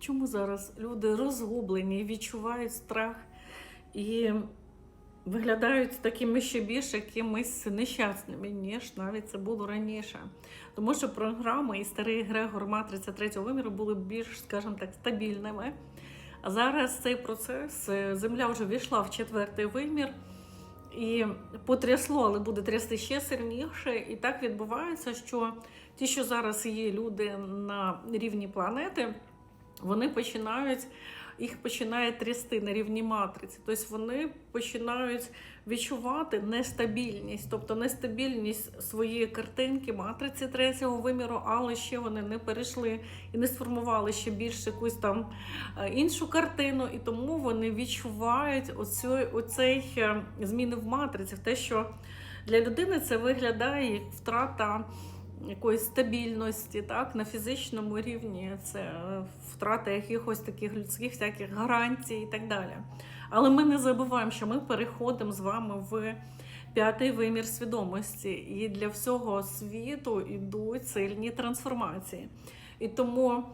чому зараз люди розгублені, відчувають страх і виглядають такими ще більш якимись нещасними, ніж навіть це було раніше. Тому що програми і старий Грегор Матриця третього виміру були більш, скажімо так, стабільними. А зараз цей процес е, земля вже війшла в четвертий вимір. І потрясло, але буде трясти ще сильніше. І так відбувається, що ті, що зараз є люди на рівні планети, вони починають їх починає трясти на рівні матриці. Тобто вони починають відчувати нестабільність, тобто нестабільність своєї картинки матриці третього виміру, але ще вони не перейшли і не сформували ще більш якусь там е, іншу картину, і тому вони відчувають оцю, оцей е, зміни в матриці, те, що для людини це виглядає як втрата якоїсь стабільності, так, на фізичному рівні, це е, втрата якихось таких людських всяких гарантій і так далі. Але ми не забуваємо, що ми переходимо з вами в п'ятий вимір свідомості, і для всього світу йдуть сильні трансформації. І тому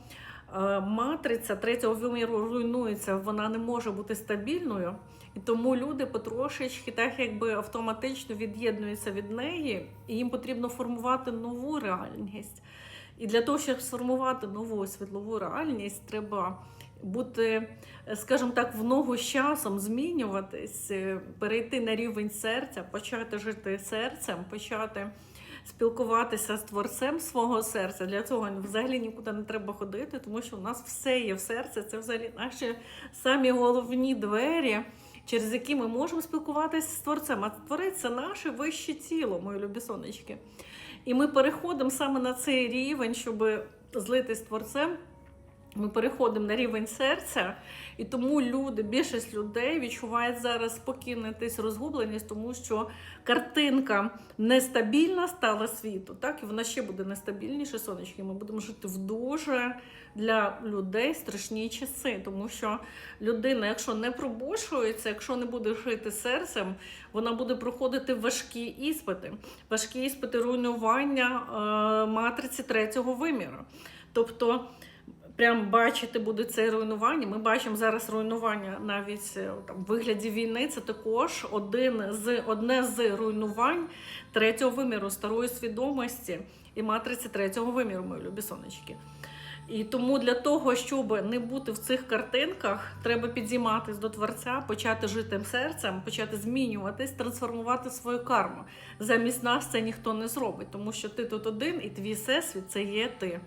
е, матриця третього виміру руйнується, вона не може бути стабільною. І тому люди потрошечки так якби автоматично від'єднуються від неї, і їм потрібно формувати нову реальність. І для того, щоб сформувати нову світлову реальність, треба бути, скажімо так, в ногу з часом змінюватись, е, перейти на рівень серця, почати жити серцем, почати спілкуватися з творцем свого серця. Для цього взагалі нікуди не треба ходити, тому що у нас все є в серці. Це взагалі наші самі головні двері через які ми можемо спілкуватися з творцем. А творець це наше вище тіло, мої любі сонечки. І ми переходимо саме на цей рівень, щоб злитись з творцем. Ми переходимо на рівень серця, і тому люди, більшість людей відчувають зараз спокійність, розгубленість, тому що картинка нестабільна стала світу, так і вона ще буде нестабільніше, сонечки. Ми будемо жити в дуже для людей страшні часи, тому що людина, якщо не пробушується, якщо не буде жити серцем, вона буде проходити важкі іспити, важкі іспити руйнування е, матриці третього виміру. Тобто прям бачити буде це руйнування. Ми бачимо зараз руйнування навіть е, там, в вигляді війни. Це також один з одне з руйнувань третього виміру старої свідомості і матриці третього виміру, мої любі сонечки. І тому для того, щоб не бути в цих картинках, треба підійматись до творця, почати жити серцем, почати змінюватись, трансформувати свою карму. Замість нас це ніхто не зробить, тому що ти тут один, і твій всесвіт це є ти.